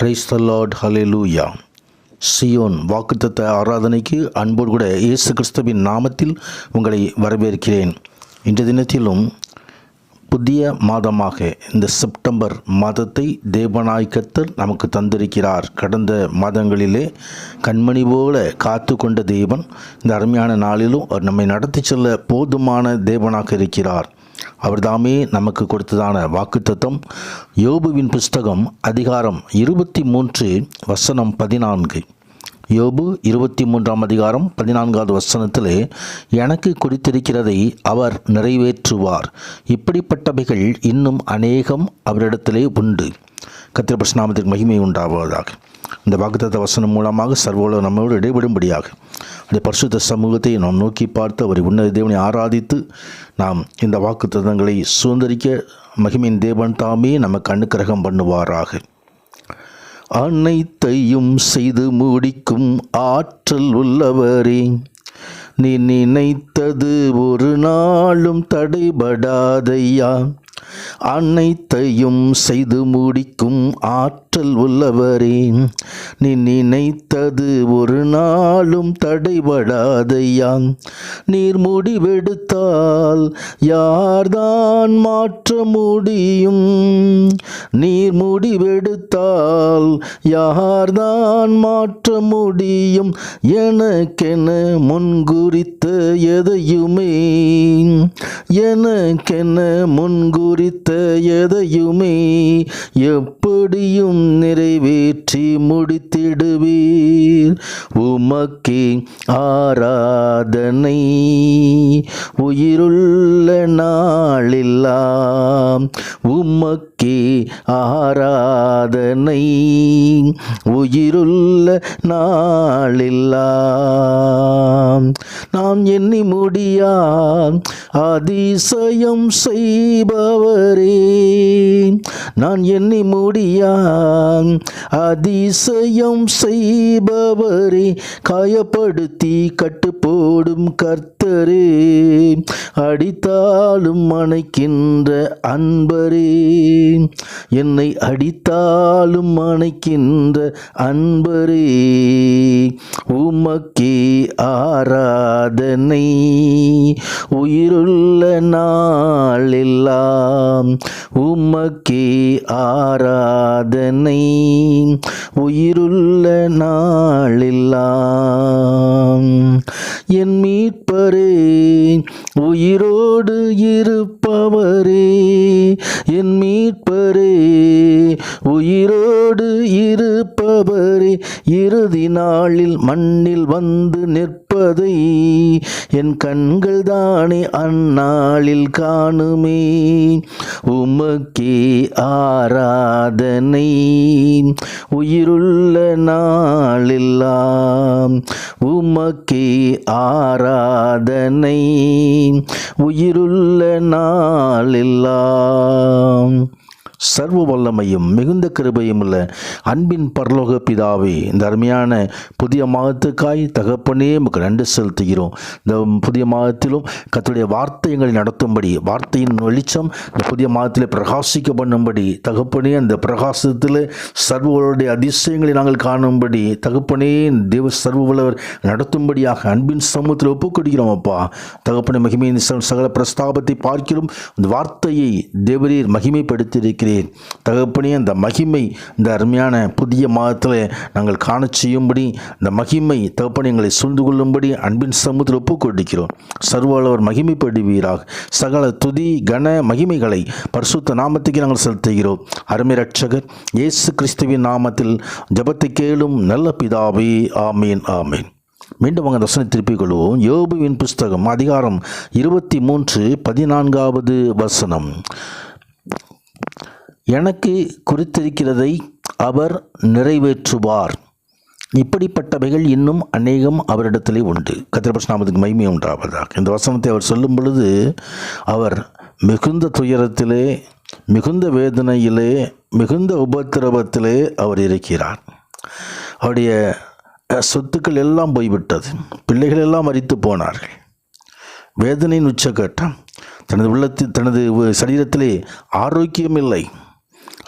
Price the lord லூயா Zion வாக்குத்தத்த ஆராதனைக்கு அன்போடு கூட இயேசு கிறிஸ்துவின் நாமத்தில் உங்களை வரவேற்கிறேன். இன்றைய தினத்திலும் புதிய மாதமாக இந்த செப்டம்பர் மாதத்தை தேவனாய் நமக்கு தந்திருக்கிறார். கடந்த மாதங்களிலே கண்மணி போல காத்து கொண்ட தேவன் இந்த அருமையான நாளிலும் அவர் நம்மை நடத்தி செல்ல போதுமான தேவனாக இருக்கிறார். அவர்தாமே நமக்கு கொடுத்ததான வாக்குத்தத்தம். யோபுவின் புஸ்தகம் அதிகாரம் இருபத்தி மூன்று வசனம் பதினான்கு. யோபு இருபத்தி மூன்றாம் அதிகாரம் பதினான்காவது வசனத்திலே எனக்கு குறித்திருக்கிறதை அவர் நிறைவேற்றுவார். இப்படிப்பட்டவைகள் இன்னும் அநேகம் அவரிடத்திலே உண்டு. கத்திரபிரஸ்நாமத்திற்கு மகிமை உண்டாவதாக. இந்த வாக்குத்தத்த வசனம் மூலமாக சர்வோல நம்மோடு இடைபடும்படியாக அந்த பரிசுத்த சமூகத்தை நாம் நோக்கி பார்த்து அவரை உன்னத தேவனை ஆராதித்து நாம் இந்த வாக்குத்தத்தங்களை சுதந்திரிக்க மகிமையின் தேவன் தாமே நமக்கு அனுக்கிரகம் பண்ணுவாராக. அனைத்தையும் செய்து முடிக்கும் ஆற்றல் உள்ளவரே. நீ நினைத்தது ஒரு நாளும் தடைபடாதையா? அனைத்தையும் செய்து முடிக்கும் ஆற்றல் உள்ளவரே நீ நினைத்தது ஒரு நாளும் தடைபடாதையா? நீர் முடிவெடுத்தால் யார்தான் மாற்ற முடியும்? நீர் முடிவெடுத்தால் யார்தான் மாற்ற முடியும்? எனக்கென முன்குறித்த எதையுமே? எனக்கென முன்குறித்த எதையுமே? எப்படியும் நிறைவேற்றி முடித்திடுவீர். உமக்கே ஆராதனை. உயிருள்ள நாளெல்லாம் உமக்கே ஆராதனை. உயிருள்ள நாளெல்லாம் எண்ணி முடியா அதிசயம் செய்பவரே. நான் எண்ணி முடியா அதிசயம் செய்பவரே. காயப்படுத்தி கட்டுப்போடும் கர்த்தரே அடித்தாலும் அணைக்கின்ற அன்பரே. என்னை அடித்தாலும் அணைக்கின்ற அன்பரே. உமக்கே ஆராதனை. உயிருள்ள நாளெல்லாம் உமக்கே ஆராதனை. உயிருள்ள நாளெல்லாம் உயிரோடு என் கண்கள் தானே அந்நாளில் காணுமே உமக்கே ஆராதனை. உயிருள்ள நாளெல்லாம் உமக்கே ஆராதனை. உயிருள்ள நாளெல்லாம் சர்வ வல்லமையும் மிகுந்த கிருபையும் உள்ள அன்பின் பரலோக பிதாவே இந்த அருமையான புதிய மாதத்துக்காய் தகப்பனே நமக்கு நன்றி செலுத்துகிறோம். இந்த புதிய மாதத்திலும் கத்துடைய வார்த்தை எங்களை நடத்தும்படி வார்த்தையின் வெளிச்சம் இந்த புதிய மாதத்தில் பிரகாசிக்க பண்ணும்படி தகப்பனே அந்த பிரகாசத்தில் சர்வர்களுடைய அதிசயங்களை நாங்கள் காணும்படி தகப்பனே தேவ சர்வவல்லவர் நடத்தும்படியாக அன்பின் சமூகத்தில் ஒப்புக்கொடுக்கிறோம் அப்பா. தகப்பனை மகிமையின் சகல பிரஸ்தாபத்தை பார்க்கிறோம். இந்த வார்த்தையை தேவரீர் மகிமைப்படுத்தியிருக்கிறேன் தகப்பனே அந்த மகிமை இந்த அருமையான புதிய மாதத்தில் நாங்கள் காண செய்யும்படி இந்த மகிமை தகப்பனை எங்களை சூழ்ந்து கொள்ளும்படி அன்பின் சமூகத்தில் ஒப்புக்கொண்டிருக்கிறோம் சர்வாளவர் மகிமைப்படுவீராக. சகல துதி கன மகிமைகளை பரிசுத்த நாமத்துக்கு நாங்கள் செலுத்துகிறோம். அருமை ரட்சகர் இயேசு கிறிஸ்துவின் நாமத்தில் ஜபத்தை கேளும் நல்ல பிதாவே ஆமீன் ஆமீன். மீண்டும் அவங்க ரசனை திருப்பிக் கொள்வோம். யோபுவின் புஸ்தகம் அதிகாரம் இருபத்தி மூன்று பதினான்காவது வசனம். எனக்கு குறித்திருக்கிறதை அவர் நிறைவேற்றுவார். இப்படிப்பட்டவைகள் இன்னும் அநேகம் அவரிடத்திலே உண்டு. கத்திரபட்சநாமத்துக்கு மகிமை உண்டாவதாக. இந்த வசனத்தை அவர் சொல்லும் பொழுது அவர் மிகுந்த துயரத்திலே மிகுந்த வேதனையிலே மிகுந்த உபத்திரவத்திலே அவர் இருக்கிறார். அவருடைய சொத்துக்கள் எல்லாம் போய்விட்டது. பிள்ளைகள் எல்லாம் மறித்து போனார்கள். வேதனையின் உச்சக்கட்டம் தனது உள்ளத்தில் தனது சரீரத்திலே ஆரோக்கியம் இல்லை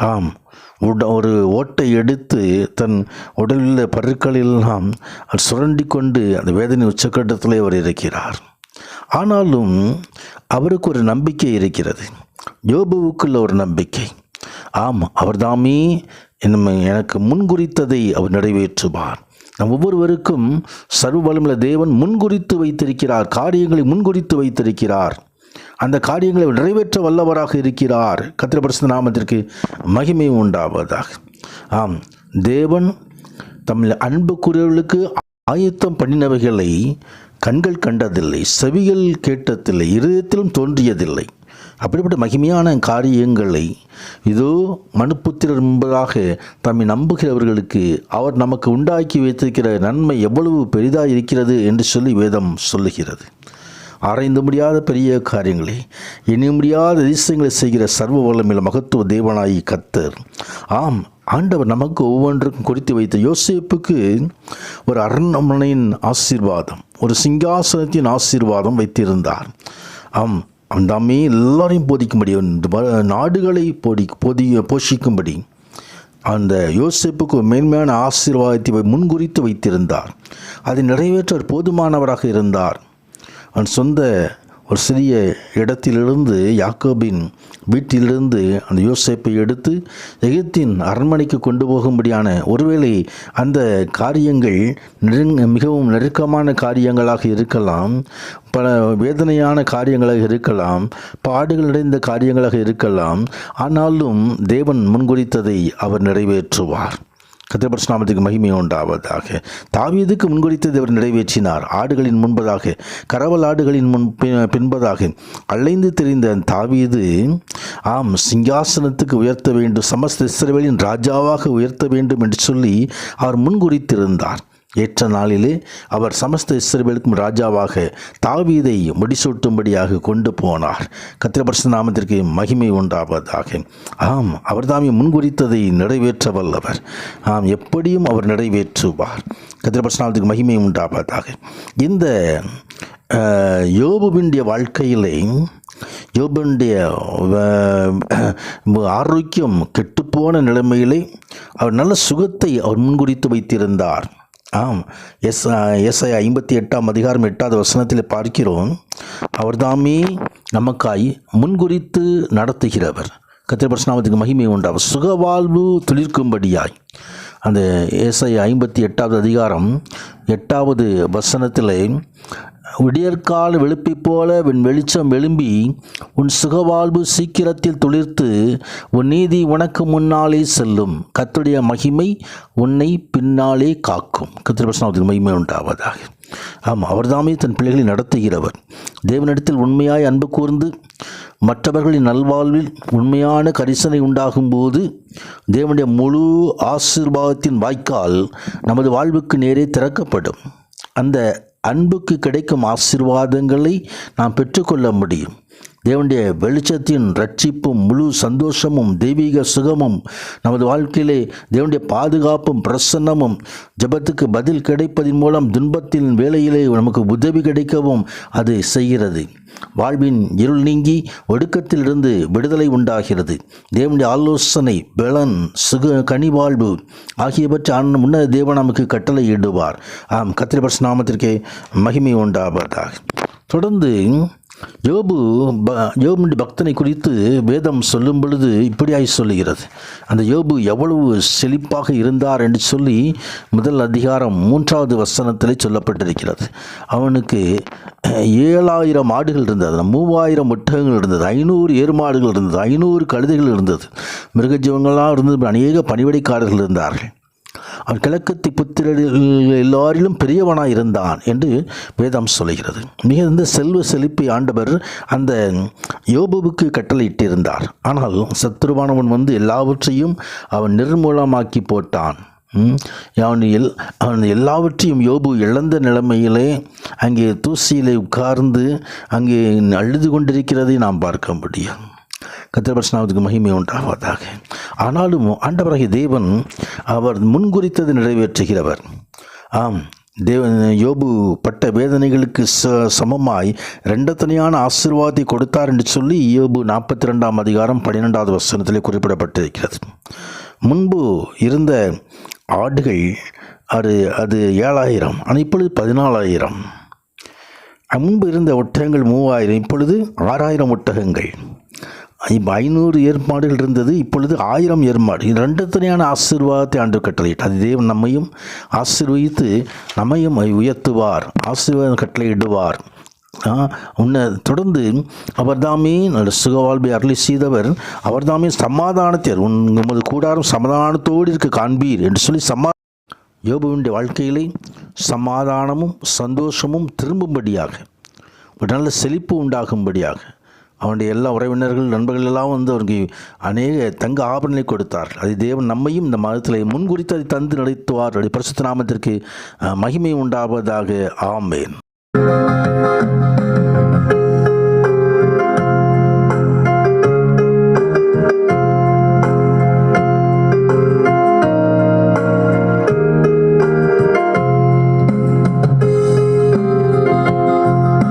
ஆம். உட ஒரு ஓட்டை எடுத்து தன் உடலில் பருக்களெல்லாம் சுரண்டி கொண்டு அந்த வேதனை உச்சக்கட்டத்தில் அவர் இருக்கிறார். ஆனாலும் அவருக்கு ஒரு நம்பிக்கை இருக்கிறது. யோபுவுக்குள்ள ஒரு நம்பிக்கை. ஆம் அவர்தாமே நம்ம எனக்கு முன்குறித்ததை அவர் நிறைவேற்றுவார். நம் ஒவ்வொருவருக்கும் சர்வ வளமுள்ள தேவன் முன்குறித்து வைத்திருக்கிறார் காரியங்களை முன்குறித்து வைத்திருக்கிறார். அந்த காரியங்களை நிறைவேற்ற வல்லவராக இருக்கிறார். கத்திரபரிசு நாமத்திற்கு மகிமை உண்டாவதாக. ஆம் தேவன் தம்மில் அன்புக்குரியவர்களுக்கு ஆயத்தம் பண்ணினவைகளை கண்கள் கண்டதில்லை செவிகள் கேட்டதில்லை இருதயத்திலும் தோன்றியதில்லை. அப்படிப்பட்ட மகிமையான காரியங்களை இதோ மனுப்புத்திரர் என்பதாக தம்மை நம்புகிறவர்களுக்கு அவர் நமக்கு உண்டாக்கி வைத்திருக்கிற நன்மை எவ்வளவு பெரிதாக இருக்கிறது என்று சொல்லி வேதம் சொல்லுகிறது. அரைந்து முடியாத பெரிய காரியங்களை. எண்ண முடியாத அதிசயங்களை செய்கிற சர்வ வல்லமையில் மகத்துவ தேவனாயி கத்தர் ஆம் ஆண்டவர் நமக்கு ஒவ்வொன்றுக்கும் குறித்து வைத்த யோசேப்புக்கு ஒரு அரண்மனையின் ஆசீர்வாதம் ஒரு சிங்காசனத்தின் ஆசீர்வாதம் வைத்திருந்தார். ஆம் அந்தாமே எல்லாரையும் போதிக்கும்படி இந்த வ- நாடுகளை போடி போதி போஷிக்கும்படி அந்த யோசேப்புக்கு ஒரு மேன்மையான ஆசீர்வாதத்தை முன்குறித்து வைத்திருந்தார். அதை நிறைவேற்ற ஒரு போதுமானவராக இருந்தார். அவன் சொந்த ஒரு சிறிய இடத்திலிருந்து யாக்கோபின் வீட்டிலிருந்து அந்த யோசேப்பை எடுத்து எகிப்தின் அரண்மனைக்கு கொண்டு போகும்படியான ஒருவேளை அந்த காரியங்கள் நெருங்க மிகவும் நெருக்கமான காரியங்களாக இருக்கலாம் பல வேதனையான காரியங்களாக இருக்கலாம் பாடுகள் நிறைந்த காரியங்களாக இருக்கலாம் ஆனாலும் தேவன் முன்குறித்ததை அவர் நிறைவேற்றுவார். கத்திரபரசுநாமத்துக்கு மகிமை உண்டாவதாக. தாவீதுக்கு முன்குறித்ததை அவர் நிறைவேற்றினார். ஆடுகளின் முன்பதாக கரவல் ஆடுகளின் முன் பி- பின்பதாக அலைந்து தெரிந்த தாவீது ஆம் சிங்காசனத்துக்கு உயர்த்த வேண்டும் சமஸ்த இஸ்ரவேலின் ராஜாவாக உயர்த்த வேண்டும் என்று சொல்லி அவர் முன்குறித்திருந்தார். ஏற்ற நாளிலே அவர் சமஸ்த இஸ்ரவேலுக்கும் ராஜாவாக தாவீதை முடிசூட்டும்படியாக கொண்டு போனார். கத்திரபர்ஷ நாமத்திற்கு மகிமை உண்டாவதாக. ஆம் அவர்தாமே முன்குறித்ததை நிறைவேற்ற வல்லவர். ஆம் எப்படியும் அவர் நிறைவேற்றுவார். கத்திரபர்ஷ நாமத்துக்கு மகிமை உண்டாவதாக. இந்த அஹ், யோபுவினுடைய வாழ்க்கையிலே யோபனுடைய ஆரோக்கியம் கெட்டுப்போன நிலைமையிலே அவர் நல்ல சுகத்தை அவர் முன்குறித்து வைத்திருந்தார். ஆம். எஸ் எஸ்ஐ ஐம்பத்தி எட்டாம் அதிகாரம் எட்டாவது வசனத்தில் பார்க்கிறோம். அவர்தாமே நமக்காய் முன்குறித்து நடத்துகிறவர். கத்திரபர்சனாமத்துக்கு மகிமை உண்டாவர் சுகவாழ்வு துளிர்க்கும்படியாய். அந்த எஸ்ஐ ஐம்பத்தி எட்டாவது அதிகாரம் எட்டாவது வசனத்தில் விடியற்கால வெளுப்பை போல வின் வெளிச்சம் எழும்பி உன் சுகவாழ்வு சீக்கிரத்தில் துளிர்த்து உன் நீதி உனக்கு முன்னாலே செல்லும். கத்துடைய மகிமை உன்னை பின்னாலே காக்கும். கத்திரபசனாவதுக்கு மகிமை உண்டாவதாக. ஆமாம் அவர்தாமே தன் பிள்ளைகளை நடத்துகிறவர். தேவனிடத்தில் உண்மையாய் அன்பு கூர்ந்து மற்றவர்களின் நல்வாழ்வில் உண்மையான கரிசனை உண்டாகும்போது தேவனுடைய முழு ஆசீர்வாதத்தின் வாய்க்கால் நமது வாழ்வுக்கு நேரே திறக்கப்படும். அந்த அன்புக்கு கிடைக்கும் ஆசீர்வாதங்களை நாம் பெற்றுக்கொள்ள முடியும். தேவனுடைய வெளிச்சத்தின் ரட்சிப்பும் முழு சந்தோஷமும் தெய்வீக சுகமும் நமது வாழ்க்கையிலே தேவனுடைய பாதுகாப்பும் பிரசன்னமும் ஜெபத்துக்கு பதில் கிடைப்பதன் மூலம் துன்பத்தின் வேலையிலே நமக்கு உதவி கிடைக்கவும் அது செய்கிறது. வாழ்வின் இருள் நீங்கி ஒடுக்கத்திலிருந்து விடுதலை உண்டாகிறது. தேவனுடைய ஆலோசனை பலன் சுக கனிவாழ்வு ஆகியவற்றை ஆன முன்ன தேவன் நமக்கு கட்டளை இடுவார் ஆம் கத்திரிபர்ஸ் நாமத்திற்கே மகிமை உண்டாவதாக. தொடர்ந்து யோபு ப யோபுடைய பக்தனை குறித்து வேதம் சொல்லும் பொழுது இப்படியாய் சொல்லுகிறது. அந்த யோபு எவ்வளவு செழிப்பாக இருந்தார் என்று சொல்லி முதல் அதிகாரம் மூன்றாவது வசனத்திலே சொல்லப்பட்டிருக்கிறது. அவனுக்கு ஏழாயிரம் ஆடுகள் இருந்தது மூவாயிரம் ஒட்டகங்கள் இருந்தது ஐநூறு ஏறுமாடுகள் இருந்தது ஐநூறு கழுதைகள் இருந்தது. மிருகஜீவங்களாக இருந்தது அநேக பணிவடைக்காரர்கள் இருந்தார்கள். அவன் கிழக்கத்தி புத்திரர்கள் எல்லாரிலும் பெரியவனாக இருந்தான் என்று வேதம் சொல்லுகிறது. மிகுந்த செல்வ செழிப்பை ஆண்டவர் அந்த யோபுவுக்கு கட்டளையிட்டிருந்தார். ஆனால் சத்துருவானவன் வந்து எல்லாவற்றையும் அவன் நிர்மூலமாக்கி போட்டான். ம், அவன் எல் அவன் எல்லாவற்றையும் யோபு இழந்த நிலைமையிலே அங்கே தூசியிலே உட்கார்ந்து அங்கே அழுது கொண்டிருக்கிறதை நாம் பார்க்க முடியும். கத்திரபர்ஷனாவதுக்கு மகிமை உண்டாவதாக. ஆனாலும் ஆண்டவராகிய தேவன் அவர் முன்குறித்தது நிறைவேற்றுகிறவர். ஆம் தேவ யோபு பட்ட வேதனைகளுக்கு ச சமமாய் ரெண்டத்தனையான ஆசீர்வாதத்தை கொடுத்தார் என்று சொல்லி யோபு நாற்பத்தி ரெண்டாம் அதிகாரம் பன்னிரெண்டாவது வசனத்திலே குறிப்பிடப்பட்டிருக்கிறது. முன்பு இருந்த ஆடுகள் அது அது ஏழாயிரம் ஆனால் இப்பொழுது பதினாலாயிரம். முன்பு இருந்த ஒட்டகங்கள் மூவாயிரம் இப்பொழுது ஆறாயிரம் ஒட்டகங்கள். இப்போ ஐநூறு ஏற்பாடுகள் இருந்தது. இப்பொழுது ஆயிரம் ஏற்பாடு. இது ரெண்டு தனியான ஆசீர்வாதத்தை ஆண்டு கட்டளையிட்டு அது தேவன் நம்மையும் ஆசீர்வதித்து நம்மையும் உயர்த்துவார். ஆசீர்வாதம் கட்டளையிடுவார். உன்னை தொடர்ந்து அவர்தாமே நல்ல சுகவாழ்வை அருளி செய்தவர். அவர்தாமே சமாதானத்தை உன் உமது கூடாரம் சமாதானத்தோடு இருக்க காண்பீர் என்று சொல்லி சமா யோபுவினுடைய வாழ்க்கையிலே சமாதானமும் சந்தோஷமும் திரும்பும்படியாக ஒரு நல்ல செழிப்பு உண்டாகும்படியாக அவனுடைய எல்லா உறவினர்கள் நண்பர்கள் எல்லாம் வந்து அவருக்கு அநேக தங்க ஆபரணங்களை கொடுத்தார் அது தேவன் நம்மையும் இந்த மதத்தில் முன்குறித்து அதை தந்து நடத்துவார். அப்படி பரிசுத்த நாமத்திற்கு மகிமை உண்டாவதாக. ஆமேன்.